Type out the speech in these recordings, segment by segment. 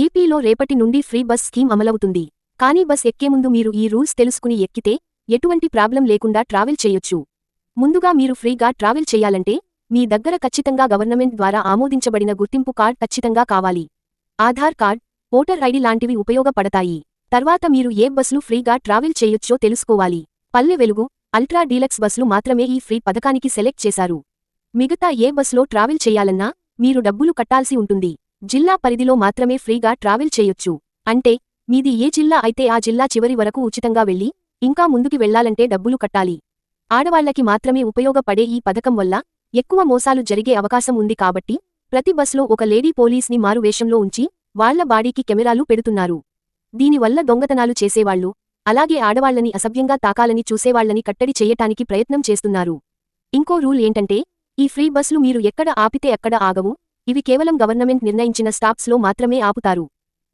ఏపీలో రేపటి నుండి ఫ్రీ బస్ స్కీమ్ అమలవుతుంది. కానీ బస్ ఎక్కే ముందు మీరు ఈ రూల్స్ తెలుసుకుని ఎక్కితే ఎటువంటి ప్రాబ్లం లేకుండా ట్రావెల్ చేయొచ్చు. ముందుగా మీరు ఫ్రీగా ట్రావెల్ చేయాలంటే మీ దగ్గర ఖచ్చితంగా గవర్నమెంట్ ద్వారా ఆమోదించబడిన గుర్తింపు కార్డ్ ఖచ్చితంగా కావాలి. ఆధార్ కార్డ్ ఓటర్ ఐడి లాంటివి ఉపయోగపడతాయి. తర్వాత మీరు ఏ బస్సులు ఫ్రీగా ట్రావెల్ చేయొచ్చో తెలుసుకోవాలి. పల్లె వెలుగు అల్ట్రా డీలక్స్ బస్సులు మాత్రమే ఈ ఫ్రీ పథకానికి సెలెక్ట్ చేశారు. మిగతా ఏ బస్సులో ట్రావెల్ చేయాలన్నా మీరు డబ్బులు కట్టాల్సి ఉంటుంది. జిల్లా పరిధిలో మాత్రమే ఫ్రీగా ట్రావెల్ చేయొచ్చు. అంటే మీది ఏ జిల్లా అయితే ఆ జిల్లా చివరి వరకు ఉచితంగా వెళ్ళి ఇంకా ముందుకి వెళ్ళాలంటే డబ్బులు కట్టాలి. ఆడవాళ్ళకి మాత్రమే ఉపయోగపడే ఈ పథకం వల్ల ఎక్కువ మోసాలు జరిగే అవకాశం ఉంది కాబట్టి ప్రతి బస్లో ఒక లేడీ పోలీస్ని మారువేషంలో ఉంచి వాళ్ళ బాడీకి కెమెరాలు పెడుతున్నారు. దీనివల్ల దొంగతనాలు చేసేవాళ్ళు అలాగే ఆడవాళ్ళని అసభ్యంగా తాకాలని చూసేవాళ్ళని కట్టడి చెయ్యటానికి ప్రయత్నం చేస్తున్నారు. ఇంకో రూల్ ఏంటంటే ఈ ఫ్రీ బస్సులు మీరు ఎక్కడ ఆపితే ఎక్కడ ఆగవు ఇవి కేవలం గవర్నమెంట్ నిర్ణయించిన స్టాప్స్లో మాత్రమే ఆపుతారు.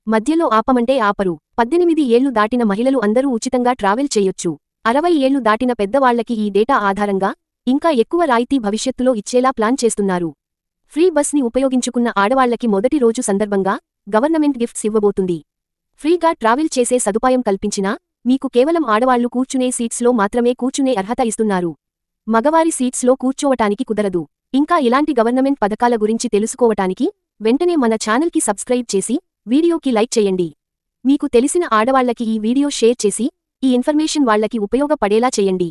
మధ్యలో ఆపమంటే ఆపరు. పద్దెనిమిది ఏళ్ళు దాటిన మహిళలు అందరూ ఉచితంగా ట్రావెల్ చేయొచ్చు. అరవై ఏళ్ళు దాటిన పెద్దవాళ్ళకి ఈ డేటా ఆధారంగా ఇంకా ఎక్కువ రాయితీ భవిష్యత్తులో ఇచ్చేలా ప్లాన్ చేస్తున్నారు. ఫ్రీ బస్ని ఉపయోగించుకున్న ఆడవాళ్ళకి మొదటి రోజు సందర్భంగా గవర్నమెంట్ గిఫ్ట్స్ ఇవ్వబోతుంది. ఫ్రీగా ట్రావెల్ చేసే సదుపాయం కల్పించినా మీకు కేవలం ఆడవాళ్ళు కూర్చునే సీట్స్లో మాత్రమే కూర్చునే అర్హత ఇస్తున్నారు. మగవారి సీట్స్లో కూర్చోవటానికి కుదరదు. ఇంకా ఇలాంటి గవర్నమెంట్ పథకాల గురించి తెలుసుకోవటానికి వెంటనే మన ఛానల్కి సబ్స్క్రైబ్ చేసి వీడియోకి లైక్ చేయండి. మీకు తెలిసిన ఆడవాళ్ళకి ఈ వీడియో షేర్ చేసి ఈ ఇన్ఫర్మేషన్ వాళ్ళకి ఉపయోగపడేలా చేయండి.